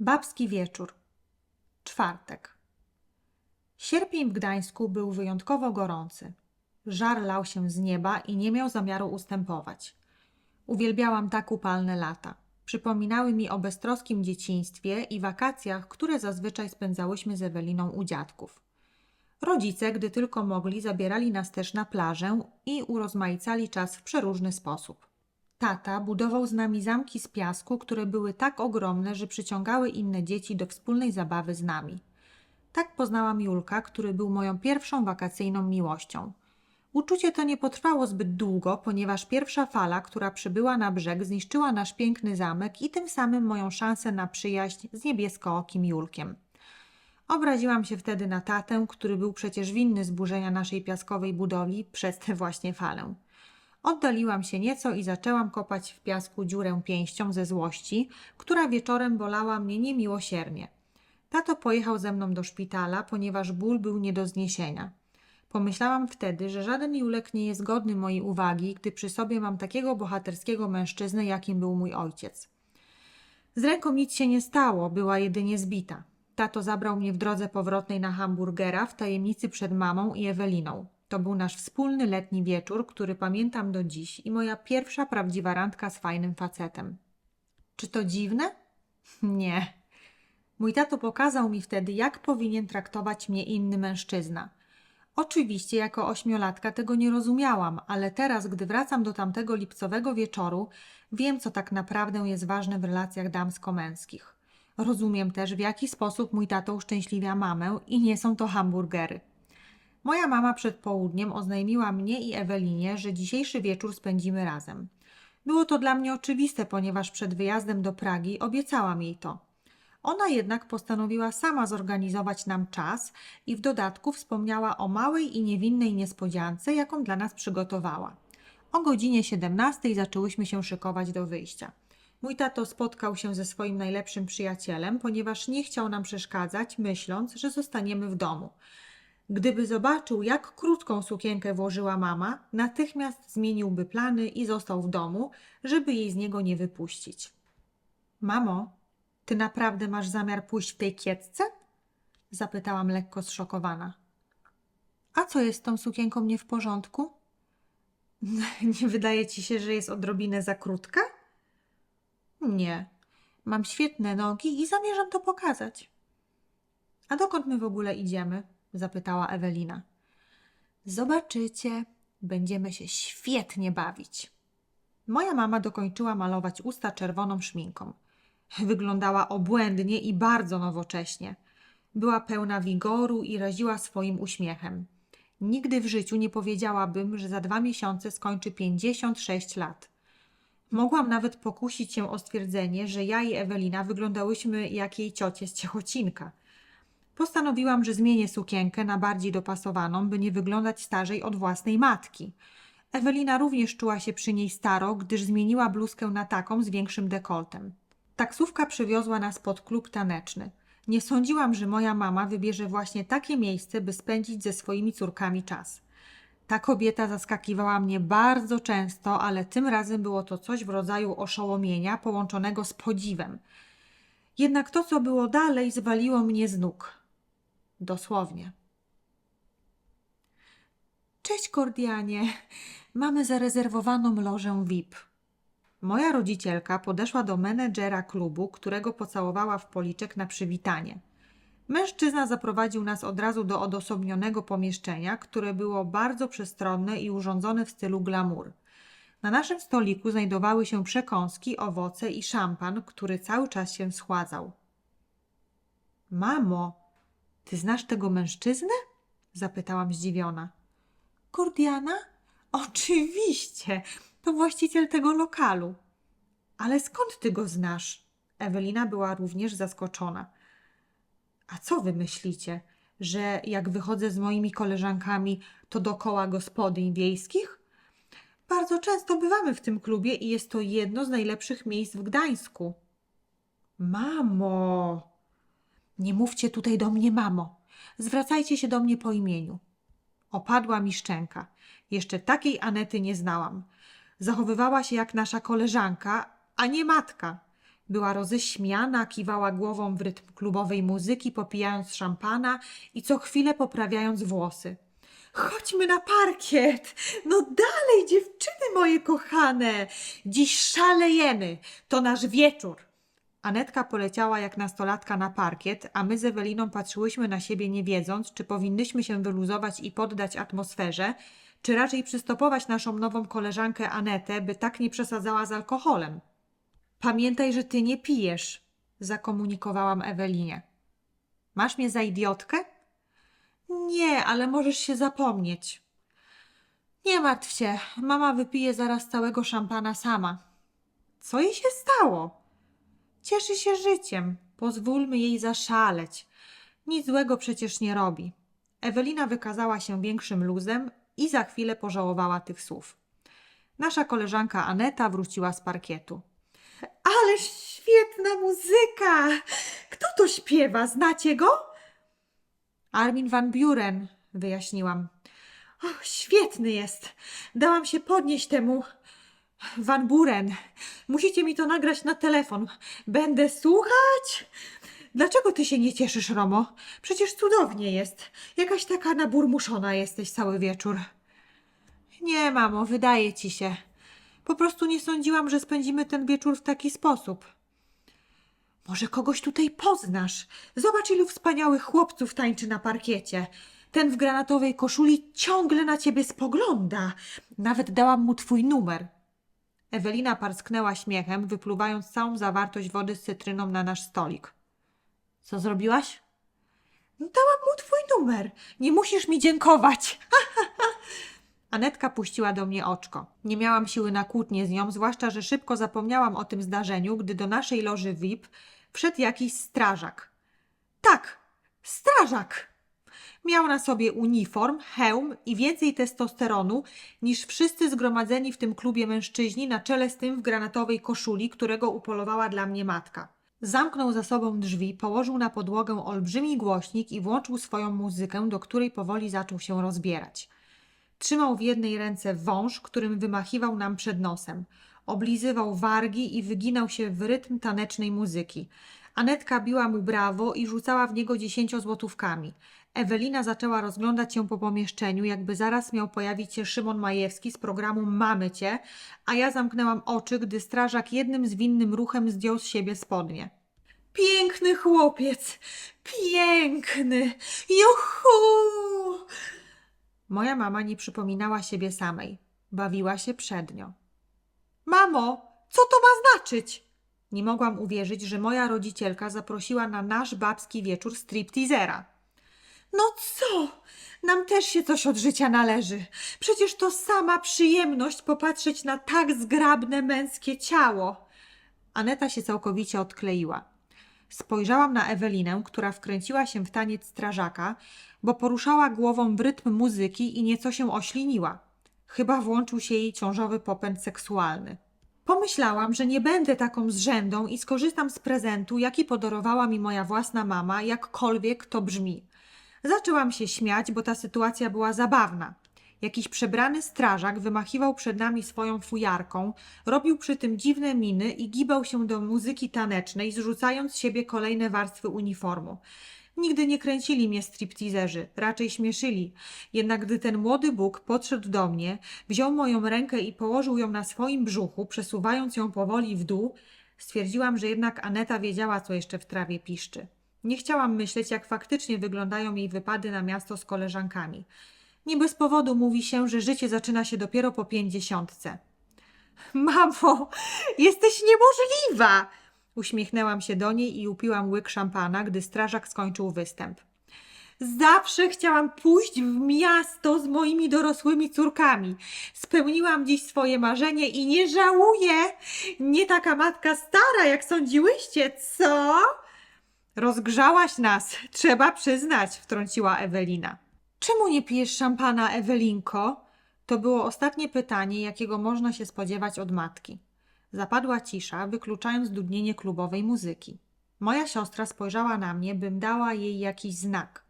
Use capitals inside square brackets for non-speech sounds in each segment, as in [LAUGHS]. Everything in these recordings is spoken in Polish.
Babski wieczór. Czwartek. Sierpień w Gdańsku był wyjątkowo gorący. Żar lał się z nieba i nie miał zamiaru ustępować. Uwielbiałam tak upalne lata. Przypominały mi o beztroskim dzieciństwie i wakacjach, które zazwyczaj spędzałyśmy z Eweliną u dziadków. Rodzice, gdy tylko mogli, zabierali nas też na plażę i urozmaicali czas w przeróżny sposób. Tata budował z nami zamki z piasku, które były tak ogromne, że przyciągały inne dzieci do wspólnej zabawy z nami. Tak poznałam Julka, który był moją pierwszą wakacyjną miłością. Uczucie to nie potrwało zbyt długo, ponieważ pierwsza fala, która przybyła na brzeg, zniszczyła nasz piękny zamek i tym samym moją szansę na przyjaźń z niebieskookim Julkiem. Obraziłam się wtedy na tatę, który był przecież winny zburzenia naszej piaskowej budowli przez tę właśnie falę. Oddaliłam się nieco i zaczęłam kopać w piasku dziurę pięścią ze złości, która wieczorem bolała mnie niemiłosiernie. Tato pojechał ze mną do szpitala, ponieważ ból był nie do zniesienia. Pomyślałam wtedy, że żaden Julek nie jest godny mojej uwagi, gdy przy sobie mam takiego bohaterskiego mężczyznę, jakim był mój ojciec. Z ręką nic się nie stało, była jedynie zbita. Tato zabrał mnie w drodze powrotnej na hamburgera w tajemnicy przed mamą i Eweliną. To był nasz wspólny letni wieczór, który pamiętam do dziś i moja pierwsza prawdziwa randka z fajnym facetem. Czy to dziwne? [LAUGHS] Nie. Mój tato pokazał mi wtedy, jak powinien traktować mnie inny mężczyzna. Oczywiście jako ośmiolatka tego nie rozumiałam, ale teraz, gdy wracam do tamtego lipcowego wieczoru, wiem, co tak naprawdę jest ważne w relacjach damsko-męskich. Rozumiem też, w jaki sposób mój tato uszczęśliwia mamę i nie są to hamburgery. Moja mama przed południem oznajmiła mnie i Ewelinie, że dzisiejszy wieczór spędzimy razem. Było to dla mnie oczywiste, ponieważ przed wyjazdem do Pragi obiecałam jej to. Ona jednak postanowiła sama zorganizować nam czas i w dodatku wspomniała o małej i niewinnej niespodziance, jaką dla nas przygotowała. O godzinie 17 zaczęłyśmy się szykować do wyjścia. Mój tato spotkał się ze swoim najlepszym przyjacielem, ponieważ nie chciał nam przeszkadzać, myśląc, że zostaniemy w domu. Gdyby zobaczył, jak krótką sukienkę włożyła mama, natychmiast zmieniłby plany i został w domu, żeby jej z niego nie wypuścić. Mamo, ty naprawdę masz zamiar pójść w tej kiecce? Zapytałam lekko zszokowana. A co jest z tą sukienką nie w porządku? [LAUGHS] Nie wydaje ci się, że jest odrobinę za krótka? Nie. Mam świetne nogi i zamierzam to pokazać. A dokąd my w ogóle idziemy? Zapytała Ewelina. Zobaczycie, będziemy się świetnie bawić. Moja mama dokończyła malować usta czerwoną szminką. Wyglądała obłędnie i bardzo nowocześnie. Była pełna wigoru i raziła swoim uśmiechem. Nigdy w życiu nie powiedziałabym, że za dwa miesiące skończy 56 lat. Mogłam nawet pokusić się o stwierdzenie, że ja i Ewelina wyglądałyśmy jak jej ciocie z Ciechocinka. Postanowiłam, że zmienię sukienkę na bardziej dopasowaną, by nie wyglądać starzej od własnej matki. Ewelina również czuła się przy niej staro, gdyż zmieniła bluzkę na taką z większym dekoltem. Taksówka przywiozła nas pod klub taneczny. Nie sądziłam, że moja mama wybierze właśnie takie miejsce, by spędzić ze swoimi córkami czas. Ta kobieta zaskakiwała mnie bardzo często, ale tym razem było to coś w rodzaju oszołomienia połączonego z podziwem. Jednak to, co było dalej, zwaliło mnie z nóg. Dosłownie. Cześć, Kordianie. Mamy zarezerwowaną lożę VIP. Moja rodzicielka podeszła do menedżera klubu, którego pocałowała w policzek na przywitanie. Mężczyzna zaprowadził nas od razu do odosobnionego pomieszczenia, które było bardzo przestronne i urządzone w stylu glamour. Na naszym stoliku znajdowały się przekąski, owoce i szampan, który cały czas się schładzał. Mamo, ty znasz tego mężczyznę? zapytałam zdziwiona. Kordiana? Oczywiście, to właściciel tego lokalu. Ale skąd ty go znasz? Ewelina była również zaskoczona. A co wy myślicie, że jak wychodzę z moimi koleżankami, to dokoła gospodyń wiejskich? Bardzo często bywamy w tym klubie i jest to jedno z najlepszych miejsc w Gdańsku. Mamo! Nie mówcie tutaj do mnie, mamo. Zwracajcie się do mnie po imieniu. Opadła mi szczęka. Jeszcze takiej Anety nie znałam. Zachowywała się jak nasza koleżanka, a nie matka. Była roześmiana, kiwała głową w rytm klubowej muzyki, popijając szampana i co chwilę poprawiając włosy. Chodźmy na parkiet! No dalej, dziewczyny moje kochane! Dziś szalejemy! To nasz wieczór! Anetka poleciała jak nastolatka na parkiet, a my z Eweliną patrzyłyśmy na siebie nie wiedząc, czy powinnyśmy się wyluzować i poddać atmosferze, czy raczej przystopować naszą nową koleżankę Anetę, by tak nie przesadzała z alkoholem. Pamiętaj, że ty nie pijesz, zakomunikowałam Ewelinie. Masz mnie za idiotkę? Nie, ale możesz się zapomnieć. Nie martw się, mama wypije zaraz całego szampana sama. Co jej się stało? Cieszy się życiem. Pozwólmy jej zaszaleć. Nic złego przecież nie robi. Ewelina wykazała się większym luzem i za chwilę pożałowała tych słów. Nasza koleżanka Aneta wróciła z parkietu. Ale świetna muzyka! Kto to śpiewa? Znacie go? Armin van Buren, wyjaśniłam. Świetny jest. Dałam się podnieść temu. Van Buren, musicie mi to nagrać na telefon. Będę słuchać? Dlaczego ty się nie cieszysz, Romo? Przecież cudownie jest. Jakaś taka naburmuszona jesteś cały wieczór. Nie, mamo, wydaje ci się. Po prostu nie sądziłam, że spędzimy ten wieczór w taki sposób. Może kogoś tutaj poznasz. Zobacz, ilu wspaniałych chłopców tańczy na parkiecie. Ten w granatowej koszuli ciągle na ciebie spogląda. Nawet dałam mu twój numer. Ewelina parsknęła śmiechem, wypluwając całą zawartość wody z cytryną na nasz stolik. Co zrobiłaś? Dałam mu twój numer. Nie musisz mi dziękować. [LAUGHS] Anetka puściła do mnie oczko. Nie miałam siły na kłótnie z nią, zwłaszcza, że szybko zapomniałam o tym zdarzeniu, gdy do naszej loży VIP wszedł jakiś strażak. Tak, strażak! Miał na sobie uniform, hełm i więcej testosteronu niż wszyscy zgromadzeni w tym klubie mężczyźni na czele z tym w granatowej koszuli, którego upolowała dla mnie matka. Zamknął za sobą drzwi, położył na podłogę olbrzymi głośnik i włączył swoją muzykę, do której powoli zaczął się rozbierać. Trzymał w jednej ręce wąż, którym wymachiwał nam przed nosem. Oblizywał wargi i wyginał się w rytm tanecznej muzyki. Anetka biła mu brawo i rzucała w niego dziesięciozłotówkami. Ewelina zaczęła rozglądać się po pomieszczeniu, jakby zaraz miał pojawić się Szymon Majewski z programu Mamy Cię, a ja zamknęłam oczy, gdy strażak jednym zwinnym ruchem zdjął z siebie spodnie. Piękny chłopiec! Piękny! Juhu! Moja mama nie przypominała siebie samej. Bawiła się przednio. Mamo, co to ma znaczyć? Nie mogłam uwierzyć, że moja rodzicielka zaprosiła na nasz babski wieczór stripteasera. No co? Nam też się coś od życia należy. Przecież to sama przyjemność popatrzeć na tak zgrabne męskie ciało. Aneta się całkowicie odkleiła. Spojrzałam na Ewelinę, która wkręciła się w taniec strażaka, bo poruszała głową w rytm muzyki i nieco się ośliniła. Chyba włączył się jej ciążowy popęd seksualny. Pomyślałam, że nie będę taką zrzędą i skorzystam z prezentu, jaki podarowała mi moja własna mama, jakkolwiek to brzmi. Zaczęłam się śmiać, bo ta sytuacja była zabawna. Jakiś przebrany strażak wymachiwał przed nami swoją fujarką, robił przy tym dziwne miny i gibał się do muzyki tanecznej, zrzucając z siebie kolejne warstwy uniformu. Nigdy nie kręcili mnie stripteaserzy, raczej śmieszyli. Jednak gdy ten młody Bóg podszedł do mnie, wziął moją rękę i położył ją na swoim brzuchu, przesuwając ją powoli w dół, stwierdziłam, że jednak Aneta wiedziała, co jeszcze w trawie piszczy. Nie chciałam myśleć, jak faktycznie wyglądają jej wypady na miasto z koleżankami. Nie bez powodu mówi się, że życie zaczyna się dopiero po pięćdziesiątce. Mamo, jesteś niemożliwa! Uśmiechnęłam się do niej i upiłam łyk szampana, gdy strażak skończył występ. Zawsze chciałam pójść w miasto z moimi dorosłymi córkami. Spełniłam dziś swoje marzenie i nie żałuję. Nie taka matka stara, jak sądziłyście, co? Rozgrzałaś nas, trzeba przyznać, wtrąciła Ewelina. Czemu nie pijesz szampana, Ewelinko? To było ostatnie pytanie, jakiego można się spodziewać od matki. Zapadła cisza, wykluczając dudnienie klubowej muzyki. Moja siostra spojrzała na mnie, bym dała jej jakiś znak.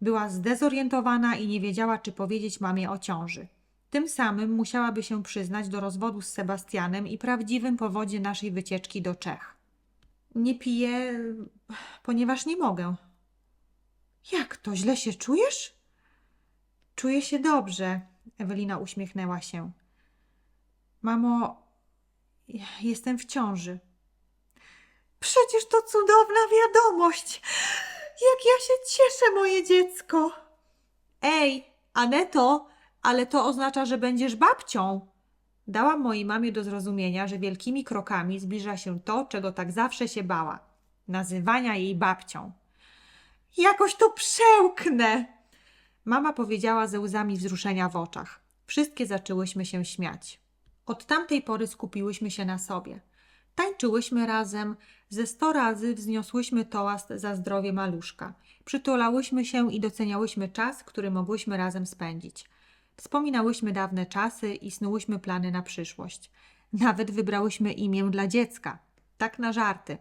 Była zdezorientowana i nie wiedziała, czy powiedzieć mamie o ciąży. Tym samym musiałaby się przyznać do rozwodu z Sebastianem i prawdziwym powodzie naszej wycieczki do Czech. Nie piję, ponieważ nie mogę. Jak to? Źle się czujesz? Czuję się dobrze. Ewelina uśmiechnęła się. Mamo, jestem w ciąży. Przecież to cudowna wiadomość. Jak ja się cieszę, moje dziecko. Ej, Aneto, ale to oznacza, że będziesz babcią. Dałam mojej mamie do zrozumienia, że wielkimi krokami zbliża się to, czego tak zawsze się bała nazywania jej babcią. Jakoś to przełknę! Mama powiedziała ze łzami wzruszenia w oczach. Wszystkie zaczęłyśmy się śmiać. Od tamtej pory skupiłyśmy się na sobie. Tańczyłyśmy razem, ze sto razy wzniosłyśmy toast za zdrowie maluszka. Przytulałyśmy się i doceniałyśmy czas, który mogłyśmy razem spędzić. Wspominałyśmy dawne czasy i snułyśmy plany na przyszłość. Nawet wybrałyśmy imię dla dziecka. Tak na żarty.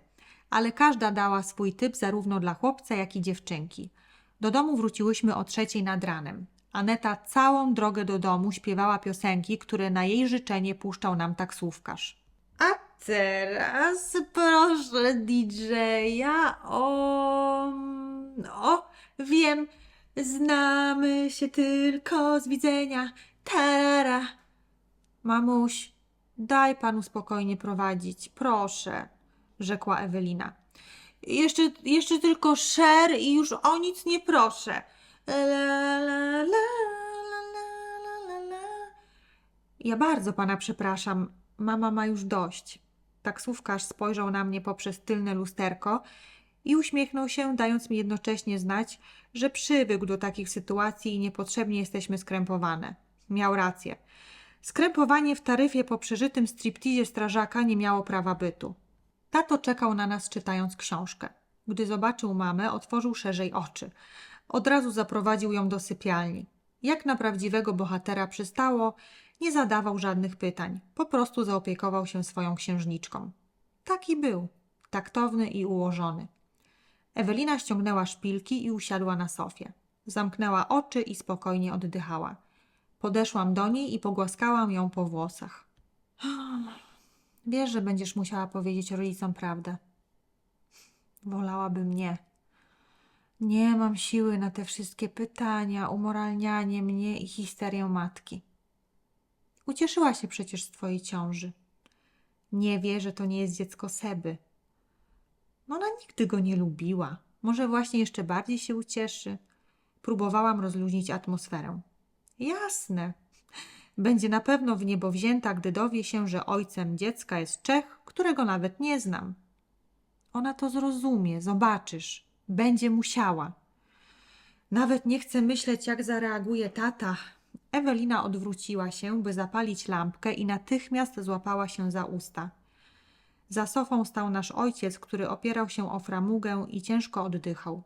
Ale każda dała swój typ zarówno dla chłopca, jak i dziewczynki. Do domu wróciłyśmy o trzeciej nad ranem. Aneta całą drogę do domu śpiewała piosenki, które na jej życzenie puszczał nam taksówkarz. A teraz proszę DJ-a o... O, wiem, znamy się tylko z widzenia. Tarara. Mamuś, daj panu spokojnie prowadzić, proszę, rzekła Ewelina. Jeszcze, jeszcze tylko szer i już o nic nie proszę. La, la, la, la, la, la. Ja bardzo pana przepraszam. Mama ma już dość. Taksówkarz spojrzał na mnie poprzez tylne lusterko i uśmiechnął się, dając mi jednocześnie znać, że przywykł do takich sytuacji i niepotrzebnie jesteśmy skrępowane. Miał rację. Skrępowanie w taryfie po przeżytym striptizie strażaka nie miało prawa bytu. Tato czekał na nas czytając książkę. Gdy zobaczył mamę, otworzył szerzej oczy. Od razu zaprowadził ją do sypialni. Jak na prawdziwego bohatera przystało, nie zadawał żadnych pytań, po prostu zaopiekował się swoją księżniczką. Taki był, taktowny i ułożony. Ewelina ściągnęła szpilki i usiadła na sofie. Zamknęła oczy i spokojnie oddychała. Podeszłam do niej i pogłaskałam ją po włosach. [GASPS] Wiesz, że będziesz musiała powiedzieć rodzicom prawdę. Wolałabym nie. Nie mam siły na te wszystkie pytania, umoralnianie mnie i histerię matki. Ucieszyła się przecież z twojej ciąży. Nie wie, że to nie jest dziecko Seby. No ona nigdy go nie lubiła. Może właśnie jeszcze bardziej się ucieszy. Próbowałam rozluźnić atmosferę. Jasne. Będzie na pewno w niebo wzięta, gdy dowie się, że ojcem dziecka jest Czech, którego nawet nie znam. Ona to zrozumie, zobaczysz. Będzie musiała. Nawet nie chcę myśleć, jak zareaguje tata. Ewelina odwróciła się, by zapalić lampkę i natychmiast złapała się za usta. Za sofą stał nasz ojciec, który opierał się o framugę i ciężko oddychał.